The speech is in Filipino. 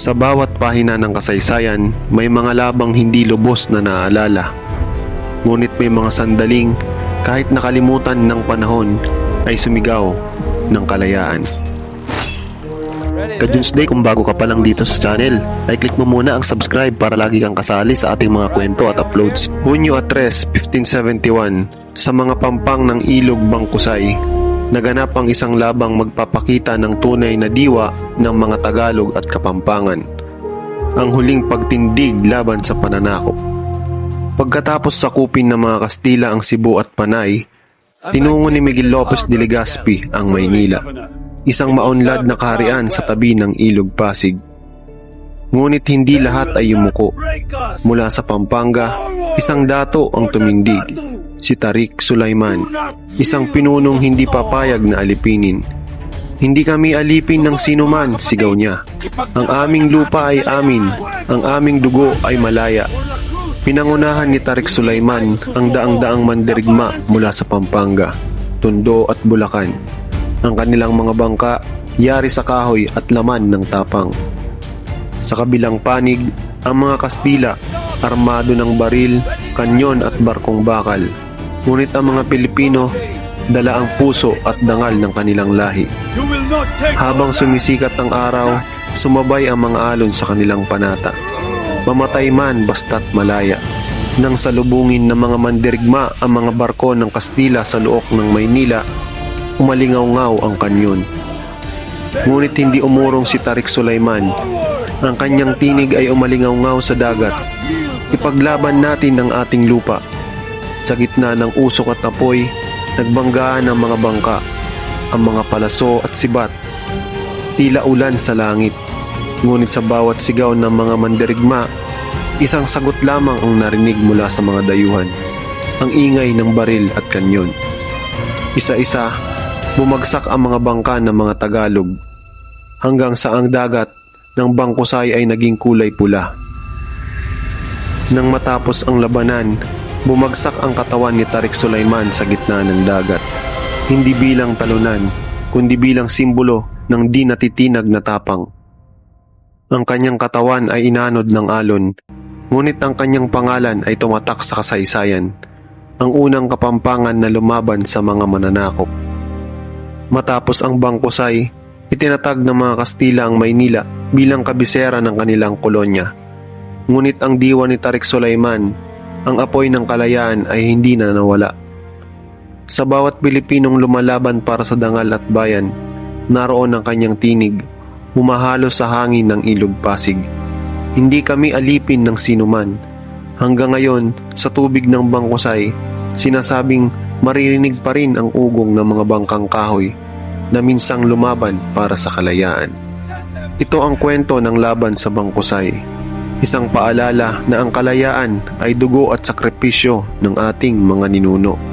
Sa bawat pahina ng kasaysayan, may mga labang hindi lubos na naaalala. Ngunit may mga sandaling, kahit nakalimutan ng panahon, ay sumigaw ng kalayaan. Ka-Junes kung bago ka pa lang dito sa channel, ay click mo muna ang subscribe para lagi kang kasali sa ating mga kwento at uploads. Hunyo 3, 1571, sa mga pampang ng ilog Bangkusay, naganap ang isang labang magpapakita ng tunay na diwa ng mga Tagalog at Kapampangan. Ang huling pagtindig laban sa pananakop. Pagkatapos sakupin ng mga Kastila ang Cebu at Panay, tinungo ni Miguel Lopez de Legazpi ang Maynila, isang maunlad na kaharian sa tabi ng Ilog Pasig. Ngunit hindi lahat ay yumuko. Mula sa Pampanga, isang dato ang tumindig, si Tarik Sulaiman, isang pinunong hindi papayag na alipinin. Hindi kami alipin ng sinuman, sigaw niya. Ang aming lupa ay amin, ang aming dugo ay malaya. Pinangunahan ni Tarik Sulaiman ang daang-daang mandirigma mula sa Pampanga, Tondo at Bulacan. Ang kanilang mga bangka, yari sa kahoy at laman ng tapang. Sa kabilang panig, ang mga Kastila, armado ng baril, kanyon at barkong bakal. Ngunit ang mga Pilipino, dala ang puso at dangal ng kanilang lahi. Habang sumisikat ang araw, sumabay ang mga alon sa kanilang panata. Mamatay man basta't malaya. Nang salubungin ng mga mandirigma ang mga barko ng Kastila sa luok ng Maynila, umalingaw-ngaw ang kanyon. Ngunit hindi umurong si Tarik Sulaiman. Ang kanyang tinig ay umalingaw-ngaw sa dagat. Ipaglaban natin ang ating lupa. Sa gitna ng usok at apoy, nagbanggaan ang mga bangka, ang mga palaso at sibat. Tila ulan sa langit. Ngunit sa bawat sigaw ng mga mandirigma, isang sagot lamang ang narinig mula sa mga dayuhan. Ang ingay ng baril at kanyon. Isa-isa, bumagsak ang mga bangka ng mga Tagalog hanggang sa ang dagat ng Bangkusay ay naging kulay pula. Nang matapos ang labanan, bumagsak ang katawan ni Tarik Sulaiman sa gitna ng dagat. Hindi bilang talunan, kundi bilang simbolo ng di natitinag na tapang. Ang kanyang katawan ay inanod ng alon, ngunit ang kanyang pangalan ay tumatak sa kasaysayan, ang unang kapampangan na lumaban sa mga mananakop. Matapos ang Bangkusay, itinatag ng mga Kastila ang Maynila bilang kabisera ng kanilang kolonya. Ngunit ang diwa ni Tarik Sulaiman, ang apoy ng kalayaan ay hindi na nawala. Sa bawat Pilipinong lumalaban para sa dangal at bayan, naroon ang kanyang tinig, humahalo sa hangin ng ilog Pasig. Hindi kami alipin ng sinuman. Hanggang ngayon, sa tubig ng Bangkusay, sinasabing maririnig pa rin ang ugong ng mga bangkang kahoy na minsang lumaban para sa kalayaan. Ito ang kwento ng laban sa Bangkusay. Isang paalala na ang kalayaan ay dugo at sakripisyo ng ating mga ninuno.